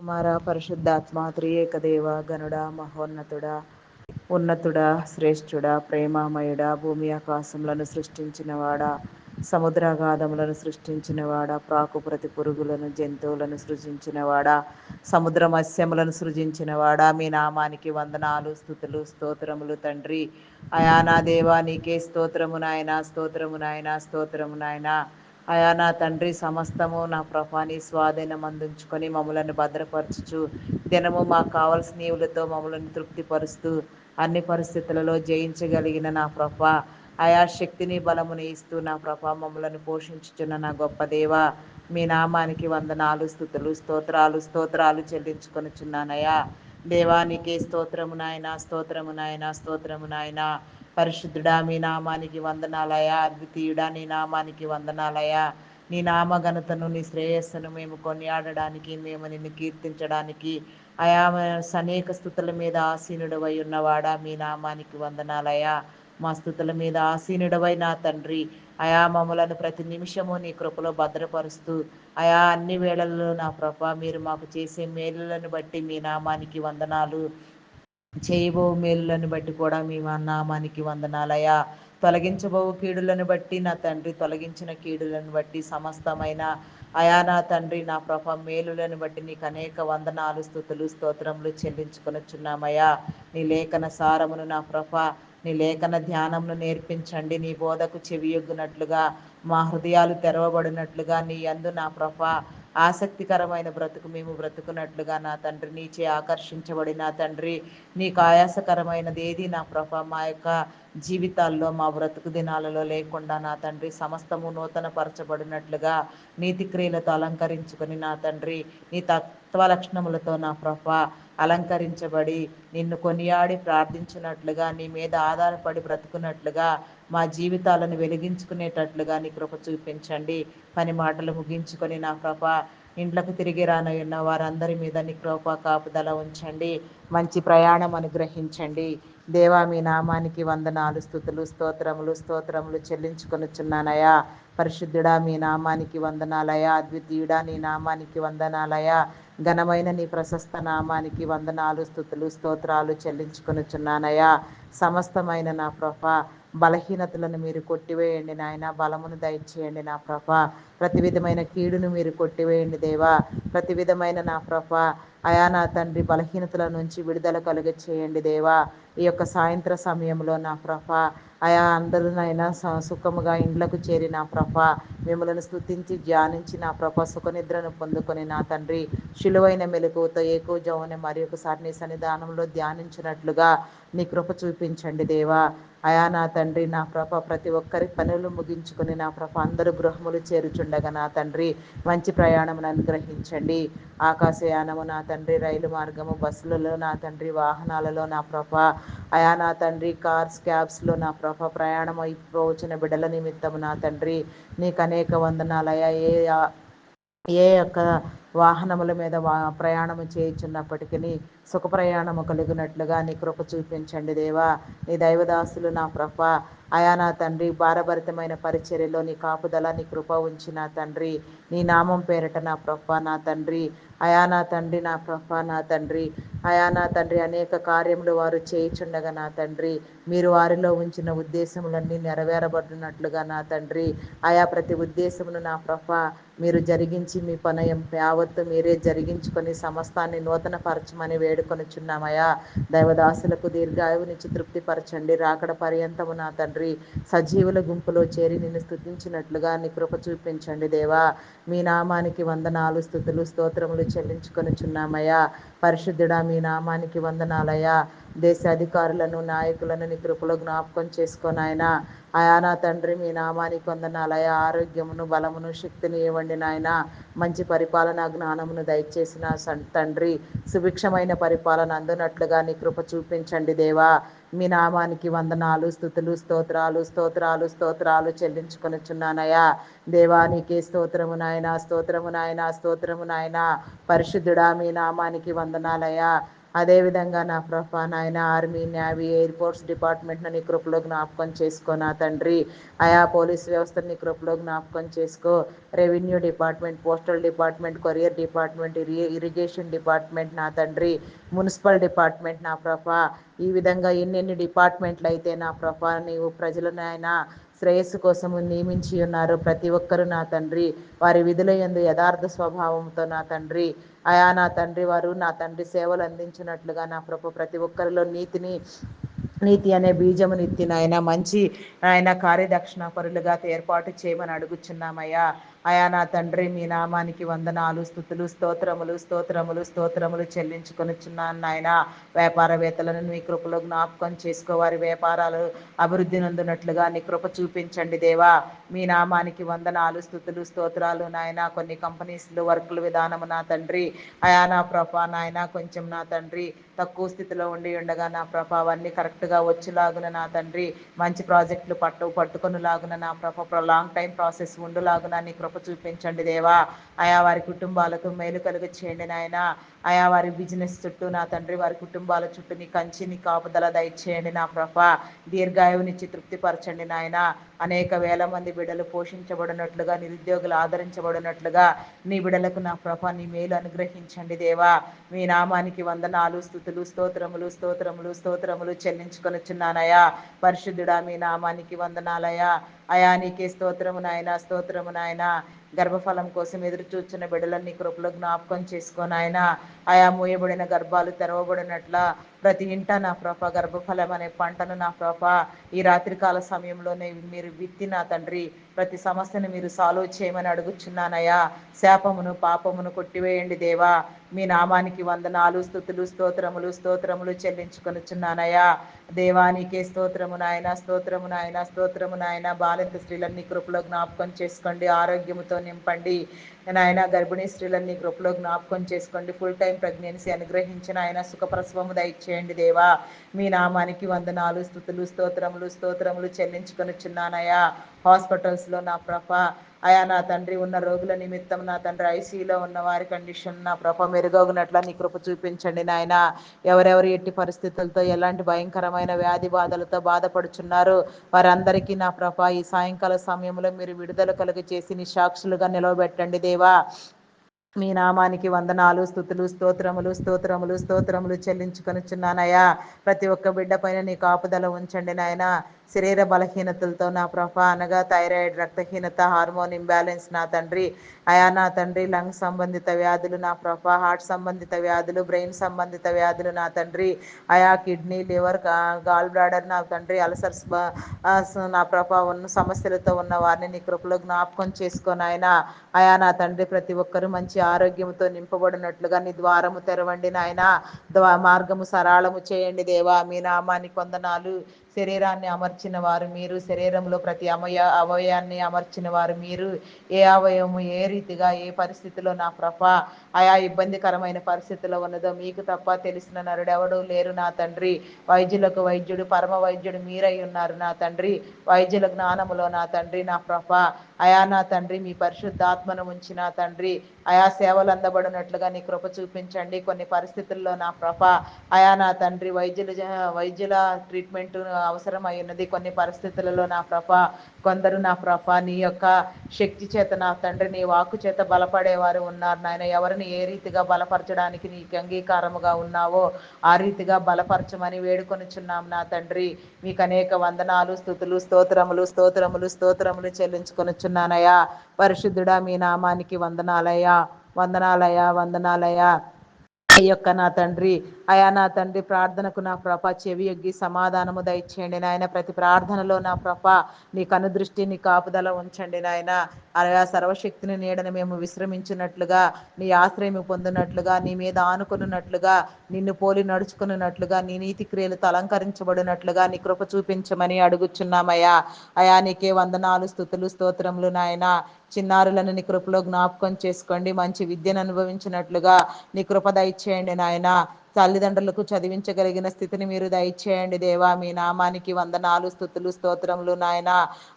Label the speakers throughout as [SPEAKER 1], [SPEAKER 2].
[SPEAKER 1] కుమార పరిశుద్ధాత్మ త్రియేకదేవ గనుడ మహోన్నతుడా ఉన్నతుడా శ్రేష్ఠుడా ప్రేమామయుడా భూమి ఆకాశములను సృష్టించినవాడా సముద్రాగాధములను సృష్టించినవాడా ప్రాకుప్రతి పురుగులను జంతువులను సృజించినవాడా సముద్ర మత్స్యములను సృజించినవాడా. మీ నామానికి వందనాలు స్థుతులు స్తోత్రములు తండ్రి. అయానా దేవా నీకే స్తోత్రము నాయన స్తోత్రము నాయన స్తోత్రము నాయన. అయా నా తండ్రి సమస్తము నా ప్రభాని స్వాధీనం అందించుకొని మమ్మలను భద్రపరచుచు దినము మాకు కావలసిన నీవులతో మమ్మలను తృప్తిపరుస్తూ అన్ని పరిస్థితులలో జయించగలిగిన నా ప్రభ. ఆయా శక్తిని బలముని ఇస్తూ నా ప్రభ మమ్మలను పోషించుచున్న నా గొప్ప దేవ మీ నామానికి వందనాలు స్థుతులు స్తోత్రాలు స్తోత్రాలు చెల్లించుకొనిచున్నానయ్యా. దేవానికి స్తోత్రము నాయన స్తోత్రము నాయన స్తోత్రము నాయనా. పరిశుద్ధుడా మీ నామానికి వందనాలయ అద్వితీయుడా నీ నామానికి వందనాలయ నీ నామఘనతను నీ శ్రేయస్సును మేము కొనియాడడానికి మేము నిన్ను కీర్తించడానికి. ఆయా అనేక స్థుతుల మీద ఆసీనుడవై ఉన్నవాడా మీ నామానికి వందనాలయ మా స్థుతుల మీద ఆసీనుడవై నా తండ్రి. అయా మమ్మలను ప్రతి నిమిషము నీ కృపలో భద్రపరుస్తూ అయా అన్ని వేళల్లో నా ప్రభ మీరు మాకు చేసే మేలులను బట్టి మీ నామానికి వందనాలు. చేయబో మేలులను బట్టి కూడా మీ నామానికి వందనాలయా తొలగించబో కీడులను బట్టి నా తండ్రి తొలగించిన కీడులను బట్టి సమస్తమైన అయా నా తండ్రి నా ప్రభ మేలులను బట్టి నీకు అనేక వందనాలు స్థుతులు స్తోత్రములు చెల్లించుకొనొచ్చున్నామయ్యా నీ లేఖన సారమును నా ప్రభ నీ లేఖన ధ్యానమును నేర్పించండి. నీ బోధకు చెవియొగ్గునట్లుగా మా హృదయాలు తెరవబడినట్లుగా నీ అందు నా ప్రభ ఆసక్తికరమైన బ్రతుకు మేము బ్రతుకున్నట్లుగా నా తండ్రి నీచే ఆకర్షించబడి నా తండ్రి నీకు ఆయాసకరమైనది ఏది? నా ప్రభ మా యొక్క జీవితాల్లో మా బ్రతుకు దినాలలో లేకుండా నా తండ్రి సమస్తము నూతన పరచబడినట్లుగా నీతి క్రియలతో అలంకరించుకొని నా తండ్రి నీ తత్వ లక్షణములతో నా ప్రభ అలంకరించబడి నిన్ను కొనియాడి ప్రార్థించినట్లుగా నీ మీద ఆధారపడి బ్రతుకున్నట్లుగా మా జీవితాలను వెలిగించుకునేటట్లుగా నీ కృప చూపించండి. పని మాటలు ముగించుకొని నా కృప ఇంట్లకు తిరిగి రానయ్యున్న వారందరి మీద నీ కృప కాపుదల ఉంచండి. మంచి ప్రయాణం అనుగ్రహించండి. దేవా మీ నామానికి వందనాలు స్థుతులు స్తోత్రములు స్తోత్రములు చెల్లించుకొనుచున్నానయా పరిశుద్ధుడా మీ నామానికి వందనాలయా అద్వితీయుడా నీ నామానికి వందనాలయా ఘనమైన నీ ప్రశస్త నామానికి వందనాలు స్థుతులు స్తోత్రాలు చెల్లించుకొనుచున్నానయా సమస్తమైన నా ప్రభ బలహీనతలను మీరు కొట్టివేయండి నాయన. బలమును దయచేయండి నా ప్రభ. ప్రతి విధమైన కీడును మీరు కొట్టివేయండి దేవా. ప్రతి విధమైన నా ప్రభ అయా నా తండ్రి బలహీనతల నుంచి విడుదల కలుగ చేయండి దేవా. ఈ యొక్క సాయంత్ర సమయంలో నా ప్రభ అయా అందరినైనా సుఖముగా ఇండ్లకు చేరి నా ప్రభ మిమ్మలను స్థుతించి ధ్యానించి నా ప్రభ సుఖనిద్రను పొందుకొని నా తండ్రి శిలువైన మెలకువతో ఏకోజవుని మరి ఒకసారి నీ సన్నిధానంలో ధ్యానించినట్లుగా నీ కృప చూపించండి దేవా. అయా నా తండ్రి నా ప్రభ ప్రతి ఒక్కరి పనులు ముగించుకొని నా ప్రభ అందరూ గృహములు చేరుచుండగా నా తండ్రి మంచి ప్రయాణమును అనుగ్రహించండి. ఆకాశయానము నా తండ్రి రైలు మార్గము బస్సులలో నా తండ్రి వాహనాలలో నా ప్రభ. అయా నా తండ్రి కార్స్ క్యాబ్స్లో నా ప్రభ ప్రయాణం అయిపోవచ్చిన బిడ్డల నిమిత్తము నా తండ్రి. నీకు అనేక వందనాలయా ఏ ఏ యొక్క వాహనముల మీద వా ప్రయాణము చేయుచున్నప్పటికీ సుఖ ప్రయాణము కలిగినట్లుగా నీ కృప చూపించండి దేవా. నీ దైవదాసులు నా ప్రభ. అయా నా తండ్రి భారభరితమైన పరిచర్యలో నీ కాపుదల నీ కృప ఉంచి నా తండ్రి. నీ నామం పేరట నా ప్రభ నా తండ్రి. అయా నా తండ్రి నా ప్రభా నా తండ్రి. అయా నా తండ్రి అనేక కార్యములు వారు చేయుచుండగా నా తండ్రి. మీరు వారిలో ఉంచిన ఉద్దేశములన్నీ నెరవేరబడినట్లుగా నా తండ్రి. ఆయా ప్రతి ఉద్దేశమును నా ప్రభా మీరు జరిగించి మీ పనయం యావత్తు మీరే జరిగించుకొని సమస్తాన్ని నూతన పరచమని వేడుకొనిచున్నామయ్యా దైవదాసులకు దీర్ఘాయువునిచ్చి తృప్తిపరచండి రాకడ పర్యంతము నా తండ్రి. సజీవుల గుంపులో చేరి నిన్ను స్థుతించినట్లుగా నీ కృప చూపించండి దేవా. మీ నామానికి వందనాలు స్థుతులు స్తోత్రములు చెల్లించుకొనుచున్నామయ్యా. పరిశుద్ధుడా మీ నామానికి వందనాలయ్యా. దేశ అధికారులను నాయకులను నీ కృపలో జ్ఞాపకం చేసుకొని ఆయన ఆయా నా తండ్రి మీ నామానికి వందనాలయ ఆరోగ్యమును బలమును శక్తిని ఇవ్వండి నాయన. మంచి పరిపాలన జ్ఞానమును దయచేసిన తండ్రి సుభిక్షమైన పరిపాలన అందునట్లుగా నీ కృప చూపించండి దేవా. మీ నామానికి వందనాలు స్థుతులు స్తోత్రాలు స్తోత్రాలు స్తోత్రాలు చెల్లించుకొనిచున్నానయ్యా. దేవానికి స్తోత్రము నాయన స్తోత్రము నాయన స్తోత్రము నాయన. పరిశుద్ధుడా మీ నామానికి వందనాలయ్యా. అదే విధంగా నా ప్రభా నాయన ఆర్మీ నేవీ ఎయిర్ ఫోర్స్ డిపార్ట్మెంట్ని కృపలో జ్ఞాపకం చేసుకో నా తండ్రి. ఆయా పోలీస్ వ్యవస్థని కృపలో జ్ఞాపకం చేసుకో. Revenue department postal department courier department irrigation department నా తండ్రి. మున్సిపల్ డిపార్ట్మెంట్ నా ప్రభా. ఈ విధంగా ఎన్నెన్ని డిపార్ట్మెంట్లు అయితే నా ప్రభా నీవు ప్రజలను ఆయన శ్రేయస్సు కోసము నియమించి ఉన్నారు. ప్రతి ఒక్కరు నా తండ్రి. వారి విధుల ఎందు యథార్థ స్వభావంతో నా తండ్రి. అయా నా తండ్రి వారు నా తండ్రి సేవలు అందించినట్లుగా నా ప్రభు ప్రతి ఒక్కరిలో నీతిని నీతి అనే బీజము నిత్తిన ఆయన మంచి ఆయన కార్యదక్షిణ పరులుగా ఏర్పాటు చేయమని అడుగుచున్నామయ్యా. అయా నా తండ్రి మీ నామానికి వందనాలు స్థుతులు స్తోత్రములు స్తోత్రములు స్తోత్రములు చెల్లించుకొనిచున్నాను నాయన. వ్యాపారవేత్తలను మీ కృపలో జ్ఞాపకం చేసుకోవారి వ్యాపారాలు అభివృద్ధి నందునట్లుగా నీ కృప చూపించండి దేవా. మీ నామానికి వందనాలు స్థుతులు స్తోత్రాలు నాయన. కొన్ని కంపెనీస్లు వర్కుల విధానము నా తండ్రి. అయా నా ప్రభా నాయన కొంచెం నా తండ్రి. తక్కువ స్థితిలో ఉండి ఉండగా నా ప్రభా అవన్నీ కరెక్ట్గా వచ్చేలాగున నా తండ్రి. మంచి ప్రాజెక్టులు పట్టు పట్టుకొనిలాగున నా ప్రభ. లాంగ్ టైం ప్రాసెస్ ఉండులాగున నీ కృప చూపించండి దేవా. ఆయా వారి కుటుంబాలకు మేలు కలుగు చేయండి నాయన. అయా వారి బిజినెస్ చుట్టూ నా తండ్రి వారి కుటుంబాల చుట్టూ నీ కంచి నీ కాపుదల దయచేయండి నా ప్రభ. దీర్ఘాయువునిచ్చి తృప్తిపరచండి నాయన. అనేక వేల మంది బిడలు పోషించబడినట్లుగా నిరుద్యోగులు ఆదరించబడినట్లుగా నీ బిడలకు నా ప్రభ నీ మేలు అనుగ్రహించండి దేవా. మీ నామానికి వందనాలు స్థుతులు స్తోత్రములు స్తోత్రములు స్తోత్రములు చెల్లించుకొనిచున్నానయా పరిశుద్ధుడా మీ నామానికి వందనాలయా అయా నీకే స్తోత్రము నాయన స్తోత్రము నాయన. గర్భఫలం కోసం ఎదురు చూచిన బిడ్డలన్నీ కృపలో జ్ఞాపకం చేసుకొని ఆయన ఆయా మూయబడిన గర్భాలు తెరవబడినట్ల ప్రతి ఇంట నా ప్రభ గర్భఫలం అనే పంటను నా ప్రభ ఈ రాత్రికాల సమయంలోనే మీరు విత్తి నా తండ్రి. ప్రతి సమస్యను మీరు సాల్వ్ చేయమని అడుగుచున్నానయ్యా. శాపమును పాపమును కొట్టివేయండి దేవా. మీ నామానికి వందనాలు స్థుతులు స్తోత్రములు స్తోత్రములు చెల్లించుకొనుచున్నానయ్యా. దేవానికే స్తోత్రము నాయన స్తోత్రము నాయన స్తోత్రము నాయన. బాలింత స్త్రీలన్నీ కృపలో జ్ఞాపకం చేసుకోండి ఆరోగ్యముతో నింపండి. నాయన గర్భిణీ స్త్రీలన్నీ కృపలో జ్ఞాపకం చేసుకోండి. ఫుల్ టైం ప్రెగ్నెన్సీ అనుగ్రహించిన ఆయన సుఖప్రసవము దయచేయండి దేవా. మీ నామానికి వందనాలు స్థుతులు స్తోత్రములు స్తోత్రములు చెల్లించుకొని చిన్నానయా హాస్పిటల్స్లో నా ప్రభ అయా నా తండ్రి ఉన్న రోగుల నిమిత్తం నా తండ్రి ఐసీలో ఉన్న వారి కండిషన్ నా ప్రభ మెరుగవునట్ల నీ కృప చూపించండి నాయన. ఎవరెవరు ఎట్టి పరిస్థితులతో ఎలాంటి భయంకరమైన వ్యాధి బాధలతో బాధపడుచున్నారు వారందరికీ నా ప్రభ ఈ సాయంకాల సమయంలో మీరు విడుదల కలుగ చేసి నీ సాక్షులుగా నిలవబెట్టండి దేవా. మీ నామానికి వందనాలు స్థుతులు స్తోత్రములు స్తోత్రములు స్తోత్రములు చెల్లించుకొనిచున్నానయ్యా. ప్రతి ఒక్క బిడ్డ పైన నీ కాపుదల ఉంచండి నాయన. శరీర బలహీనతలతో నా ప్రభా అనగా థైరాయిడ్ రక్తహీనత హార్మోన్ ఇంబ్యాలెన్స్ నా తండ్రి. అయా నా తండ్రి లంగ్ సంబంధిత వ్యాధులు నా ప్రభా హార్ట్ సంబంధిత వ్యాధులు బ్రెయిన్ సంబంధిత వ్యాధులు నా తండ్రి. అయా కిడ్నీ లివర్ గాల్ బ్లాడర్ నా తండ్రి. అల్సర్స్ నా ప్రభా ఉన్న సమస్యలతో ఉన్న వారిని నీ కృపలో జ్ఞాపకం చేసుకొని ఆయన అయా నా తండ్రి ప్రతి ఒక్కరూ మంచి ఆరోగ్యంతో నింపబడినట్లుగా నీ ద్వారము తెరవండి నాయన. ద్వా మార్గము సరాళము చేయండి దేవా. మీ నామాన్ని కొందనాలు శరీరాన్ని అమర్చిన వారు మీరు శరీరంలో ప్రతి అమయ అవయాన్ని అమర్చిన వారు మీరు. ఏ అవయవము ఏ రీతిగా ఏ పరిస్థితిలో నా ప్రభ ఆయా ఇబ్బందికరమైన పరిస్థితిలో ఉన్నదో మీకు తప్ప తెలిసిన నరుడెవడు లేరు నా తండ్రి. వైద్యులకు వైద్యుడు పరమ వైద్యుడు మీరై ఉన్నారు నా తండ్రి. వైద్యుల జ్ఞానములో నా తండ్రి నా ప్రభ. అయా నా తండ్రి మీ పరిశుద్ధాత్మను ఉంచిన తండ్రి. ఆయా సేవలు అందబడినట్లుగా నీ కృప చూపించండి. కొన్ని పరిస్థితుల్లో నా ప్రభ అయా నా తండ్రి వైద్యుల వైద్యుల ట్రీట్మెంట్ అవసరం ఉన్నది. కొన్ని పరిస్థితులలో నా ప్రభ కొందరు నా ప్రభ నీ యొక్క శక్తి చేత నా తండ్రి నీ వాకు చేత బలపడేవారు ఉన్నారు నాయన. ఎవరిని ఏ రీతిగా బలపరచడానికి నీకు అంగీకారముగా ఉన్నావో ఆ రీతిగా బలపరచమని వేడుకొనిచున్నాం నా తండ్రి. మీకు అనేక వందనాలు స్థుతులు స్తోత్రములు స్తోత్రములు స్తోత్రములు చెల్లించుకొనిచున్నానయ్యా. పరిశుద్ధుడా మీ నామానికి వందనాలయ్యా. వందనాలయ్యా వందనాలయ్యా. ఈ యొక్క నా తండ్రి అయా నా తండ్రి ప్రార్థనకు నా ప్రభ చెవి ఎగ్గి సమాధానము దయచేయండి నాయన. ప్రతి ప్రార్థనలో నా ప్రభ నీ కనుదృష్టి నీ కాపుదల ఉంచండి నాయన. అయా సర్వశక్తిని నీడని మేము విశ్రమించినట్లుగా నీ ఆశ్రయం పొందినట్లుగా నీ మీద ఆనుకున్నట్లుగా నిన్ను పోలి నడుచుకున్నట్లుగా నీ నీతి క్రియలు అలంకరించబడినట్లుగా నీ కృప చూపించమని అడుగుచున్నామయ్యా. అయా నీకే వందనాలు స్థుతులు స్తోత్రములు నాయన. చిన్నారులను నీ కృపలో జ్ఞాపకం చేసుకోండి. మంచి విద్యను అనుభవించినట్లుగా నీ కృప దయచేయండి నాయన. తల్లిదండ్రులకు చదివించగలిగిన స్థితిని మీరు దయచేయండి. దేవా మీ నామానికి వందనాలు స్థుతులు స్తోత్రములు నాయన.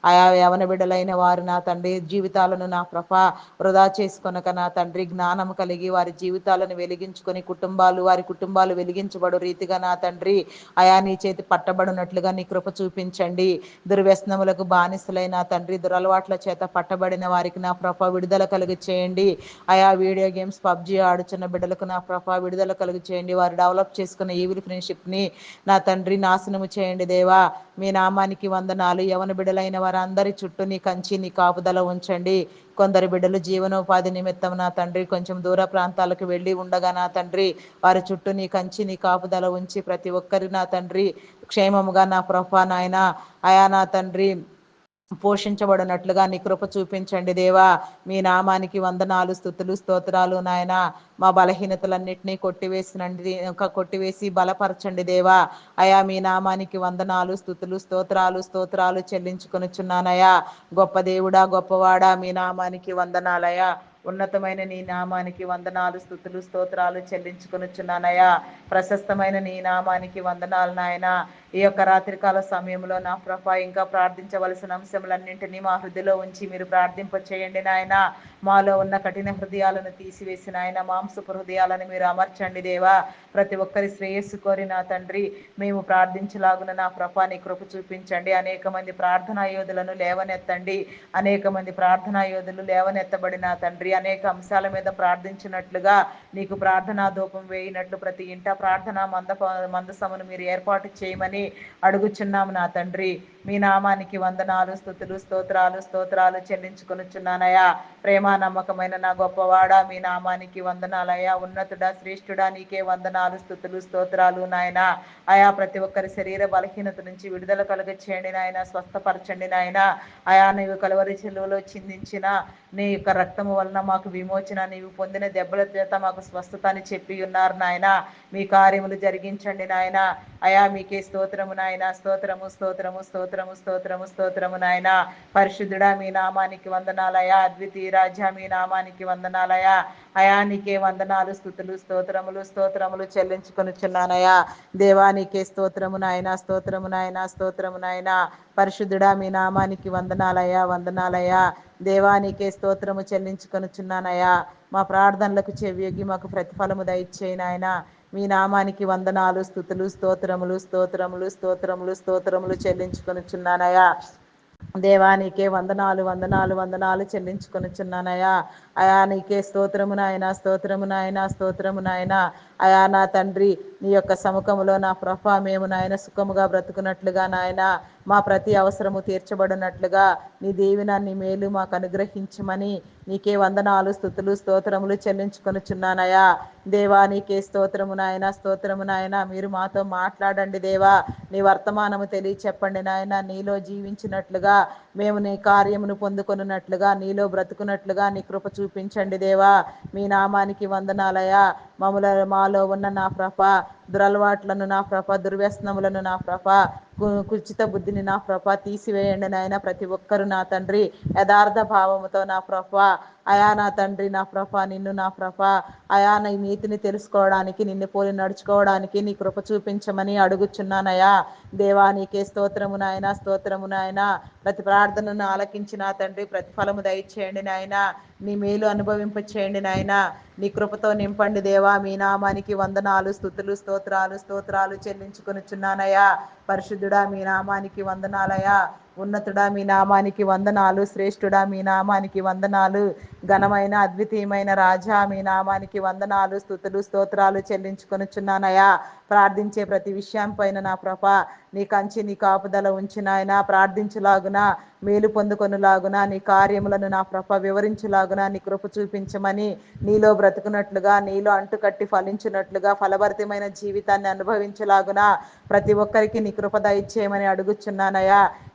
[SPEAKER 1] ఆయా యవన బిడ్డలైన వారు నా తండ్రి జీవితాలను నా ప్రభ వృధా చేసుకొనక నా తండ్రి జ్ఞానం కలిగి వారి జీవితాలను వెలిగించుకొని కుటుంబాలు వారి కుటుంబాలు వెలిగించబడు రీతిగా నా తండ్రి ఆయా నీ చేతి పట్టబడినట్లుగా నీ కృప చూపించండి. దుర్వ్యసనములకు బానిసలైన తండ్రి దురలవాట్ల చేత పట్టబడిన వారికి నా ప్రభ విడుదల కలిగి చేయండి ఆయా వీడియో గేమ్స్ పబ్జి ఆడుచున్న బిడ్డలకు నా ప్రభ విడుదల కలిగి చేయండి వారు డెవలప్ చేసుకున్న ఈవిల్ ఫ్రెండ్షిప్ని నా తండ్రి నాశనము చేయండి దేవా. మీ నామానికి వందనాలు. యవన బిడ్డలైన వారందరి చుట్టూ నీ కంచి నీ కాపుదల ఉంచండి. కొందరు బిడ్డలు జీవనోపాధి నిమిత్తం నా తండ్రి కొంచెం దూర ప్రాంతాలకు వెళ్ళి ఉండగా నా తండ్రి వారి చుట్టూ నీ కంచి నీ కాపుదల ఉంచి ప్రతి ఒక్కరి నా తండ్రి క్షేమముగా నా ప్రభా నాయన. అయా నా తండ్రి పోషించబడినట్లుగా నీ కృప చూపించండి దేవా. మీ నామానికి వందనాలు స్థుతులు స్తోత్రాలు నాయన. మా బలహీనతలన్నింటినీ కొట్టివేసినండి కొట్టివేసి బలపరచండి దేవా. అయా మీ నామానికి వందనాలు స్థుతులు స్తోత్రాలు స్తోత్రాలు చెల్లించుకొనిచున్నానయా గొప్ప దేవుడా గొప్పవాడా మీ నామానికి వందనాలయా ఉన్నతమైన నీ నామానికి వందనాలు స్థుతులు స్తోత్రాలు చెల్లించుకొనిచున్నానయా ప్రశస్తమైన నీ నామానికి వందనాలు నాయన. ఈ యొక్క రాత్రికాల సమయంలో నా ప్రభ ఇంకా ప్రార్థించవలసిన అంశములన్నింటినీ మా హృదయలో ఉంచి మీరు ప్రార్థింప చేయండి నాయన. మాలో ఉన్న కఠిన హృదయాలను తీసివేసి నాయన మాంసపు హృదయాలను మీరు అమర్చండి దేవా. ప్రతి ఒక్కరి శ్రేయస్సు కోరి నా తండ్రి మేము ప్రార్థించలాగున నా ప్రభాని కృప చూపించండి. అనేక మంది ప్రార్థనా యోధులను లేవనెత్తండి. అనేక మంది ప్రార్థనా యోధులు లేవనెత్తబడిన తండ్రి. అనేక అంశాల మీద ప్రార్థించినట్లుగా నీకు ప్రార్థనా ధూపం వేయినట్లు ప్రతి ఇంట ప్రార్థన మంద మందసమును మీరు ఏర్పాటు చేయమని అడుగుచున్నాము నా తండ్రి. మీ నామానికి వందనాలు స్థుతులు స్తోత్రాలు స్తోత్రాలు చెల్లించుకొనుచున్నానయా ప్రేమ నమ్మకమైన నా గొప్పవాడా మీ నామానికి వందనాలయ్యా. ఉన్నతుడా శ్రేష్ఠుడా నీకే వందనాలు స్థుతులు స్తోత్రాలు నాయన. ఆయా ప్రతి ఒక్కరి శరీర బలహీనత నుంచి విడుదల కలుగ చేయండి నాయన స్వస్థపరచండి నాయన. ఆయా నీవు కలవరి చెలువలో చిందించిన నీ యొక్క రక్తము వలన మాకు విమోచన నీవు పొందిన దెబ్బల చేత మాకు స్వస్థత అని చెప్పి ఉన్నారు నాయన. మీ కార్యములు జరిగించండి నాయన. అయా మీకే స్తోత్రము నాయన. స్తోత్రము స్తోత్రము స్తోత్రము స్తోత్రము స్తోత్రము నాయన. పరిశుద్ధుడా మీ నామానికి వందనాలయా అద్వితీయ రాజా మీ నామానికి వందనాలయా అయానికే వందనాలు స్థుతులు స్తోత్రములు స్తోత్రములు చెల్లించుకొనిచున్నానయా. దేవానికే స్తోత్రము నాయన. స్తోత్రము నాయన. స్తోత్రము నాయన. పరిశుద్ధుడా మీ నామానికి వందనాలయా వందనాలయా దేవానికే స్తోత్రము చెల్లించుకొనుచున్నానయా మా ప్రార్థనలకు చెవియొగి మాకు ప్రతిఫలము దయచేయి నాయన. మీ నామానికి వందనాలు స్థుతులు స్తోత్రములు స్తోత్రములు స్తోత్రములు స్తోత్రములు చెల్లించుకొనుచున్నానయా దేవానికే వందనాలు వందనాలు వందనాలు చెల్లించుకొనుచున్నానయా అయా నీకే స్తోత్రము నాయన స్తోత్రము నాయన స్తోత్రము నాయన. అయా నా తండ్రి నీ యొక్క సముఖములో నా ప్రభ మేము నాయన సుఖముగా బ్రతుకున్నట్లుగా నాయన మా ప్రతి అవసరము తీర్చబడినట్లుగా నీ దీవినాన్ని మేలు మాకు అనుగ్రహించమని నీకే వందనాలు స్థుతులు స్తోత్రములు చెల్లించుకొనుచున్నానయా దేవా నీకే స్తోత్రము నాయన స్తోత్రము నాయన మీరు మాతో మాట్లాడండి దేవా. నీ వర్తమానము తెలియచెప్పండి నాయన నీలో జీవించినట్లుగా మేము నీ కార్యమును పొందుకొనున్నట్లుగా నీలో బ్రతుకున్నట్లుగా నీ కృప చూపించండి దేవా. మీ నామానికి వందనాలయా మమ్మల మాలో ఉన్న నా ప్రభ దురలవాట్లను నా ప్రభ దుర్వ్యసనములను నా ప్రభ కుచిత బుద్ధిని నా ప్రభ తీసివేయండి నాయన ప్రతి ఒక్కరు నా తండ్రి. యథార్థ భావముతో నా ప్రభ. అయా నా తండ్రి నా ప్రభ నిన్ను నా ప్రభ. అయా నీ నీతిని తెలుసుకోవడానికి నిన్ను పోలి నడుచుకోవడానికి నీ కృప చూపించమని అడుగుచున్నానయా. దేవా నీకే స్తోత్రము నాయన స్తోత్రము నాయన. ప్రతి ప్రార్థనను ఆలకించి నా తండ్రి ప్రతిఫలము దయచేయండి నాయన. నీ మేలు అనుభవింప చేయండి నాయన. నీ కృపతో నింపండి దేవా మీ నామానికి వందనాలు స్థుతులు స్తోత్రాలు స్తోత్రాలు చెల్లించుకొనిచున్నానయ్యా పరిశుద్ధుడు మీ నామానికి వందనాలయా ఉన్నతుడా మీ నామానికి వందనాలు శ్రేష్ఠుడా మీ నామానికి వందనాలు. ఘనమైన అద్వితీయమైన రాజా మీ నామానికి వందనాలు స్థుతులు స్తోత్రాలు చెల్లించుకొనుచున్నానయా ప్రార్థించే ప్రతి విషయం పైన నా ప్రభ నీ కంచి నీ కాపుదల ఉంచినాయన ప్రార్థించులాగున మేలు పొందుకొనులాగున నీ కార్యములను నా ప్రభ వివరించులాగున నీ కృప చూపించమని నీలో బ్రతుకున్నట్లుగా నీలో అంటుకట్టి ఫలించినట్లుగా ఫలభరితమైన జీవితాన్ని అనుభవించలాగున ప్రతి ఒక్కరికి నీ కృప దయచేయమని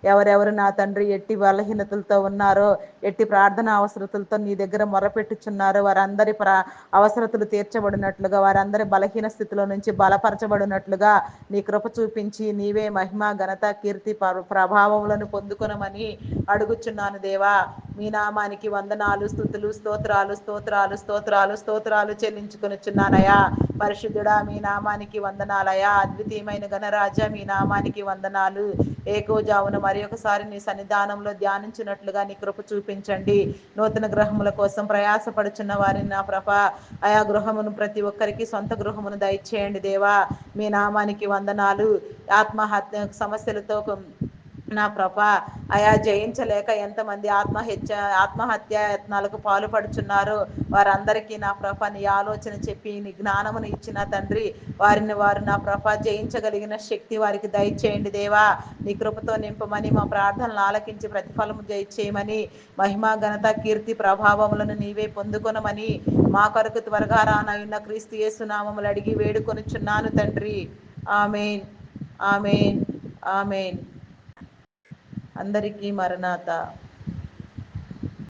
[SPEAKER 1] ఎవరి ఎవరెవరు నా తండ్రి ఎట్టి బలహీనతలతో ఉన్నారో ఎట్టి ప్రార్థన అవసరతలతో నీ దగ్గర మొరపెట్టుచున్నారో వారందరి ప్రా అవసరతలు తీర్చబడినట్లుగా వారందరి బలహీన స్థితిలో నుంచి బలపరచబడినట్లుగా నీ కృప చూపించి నీవే మహిమ ఘనత కీర్తి ప్రభావములను పొందుకునమని అడుగుచున్నాను దేవా. మీ నామానికి వందనాలు స్థుతులు స్తోత్రాలు స్తోత్రాలు స్తోత్రాలు స్తోత్రాలు చెల్లించుకొనిచున్నానయా పరిశుద్ధుడా మీ నామానికి వందనాలయా అద్వితీయమైన గణరాజ మీ నామానికి వందనాలు. ఏకోజావును మరి ఒకసారి నీ సన్నిధానంలో ధ్యానించినట్లుగా నీ కృప చూపించండి. నూతన గ్రహముల కోసం ప్రయాసపడుచున్న వారిని నా ప్రభ ఆయా గృహమును ప్రతి ఒక్కరికి సొంత గృహమును దయచేయండి దేవా. మీ నామానికి వందనాలు. ఆత్మహత్య సమస్యలతో నా ప్రభ అయా జయించలేక ఎంతమంది ఆత్మహత్య ఆత్మహత్య యత్నాలకు పాల్పడుచున్నారు. వారందరికీ నా ప్రభ నీ ఆలోచన చెప్పి నీ జ్ఞానమును ఇచ్చిన తండ్రి వారిని వారు నా ప్రభ జయించగలిగిన శక్తి వారికి దయచేయండి దేవా. నీ కృపతో నింపమని మా ప్రార్థనలు ఆలకించి ప్రతిఫలము చేయమని మహిమ ఘనత కీర్తి ప్రభావములను నీవే పొందుకొనమని మా కొరకు త్వరగా రానయున్న క్రీస్తు యేసునామములు అడిగి వేడుకొనుచున్నాను తండ్రి. ఆమెన్. ఆమెన్. ఆమెన్. అందరికీ మరణాత.